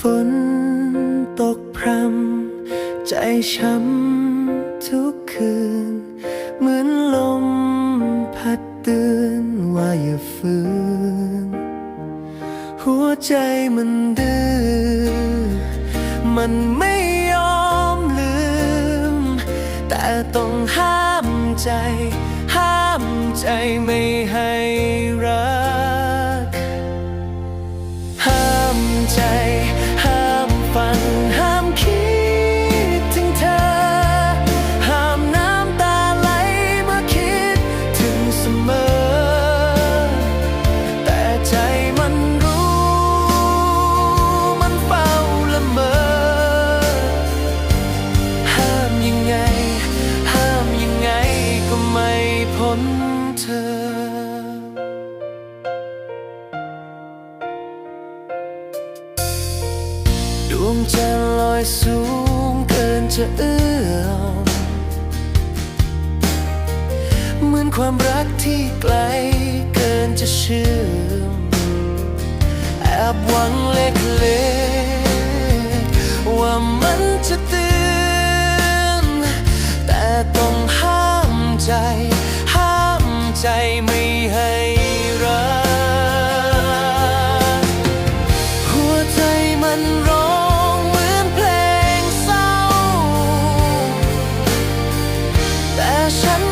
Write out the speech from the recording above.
ฝนตกพรำใจช้ำทุกคืน เหมือนลมพัดตื่นว่าอย่าฝืน หัวใจมันดื้อมันไม่ยอมลืม แต่ต้องห้ามใจ ห้ามใจไม่ให้รัก นเธอดวงจันทร์ลอยสูงเกินจะเอื้อมเหมือนความรักที่ไกลเกินจะเชื่อมแอบหวังเล็กๆว่ามันจะตื่น ให้รัก หัวใจมันร้องเหมือนเพลงเศร้า แต่ฉัน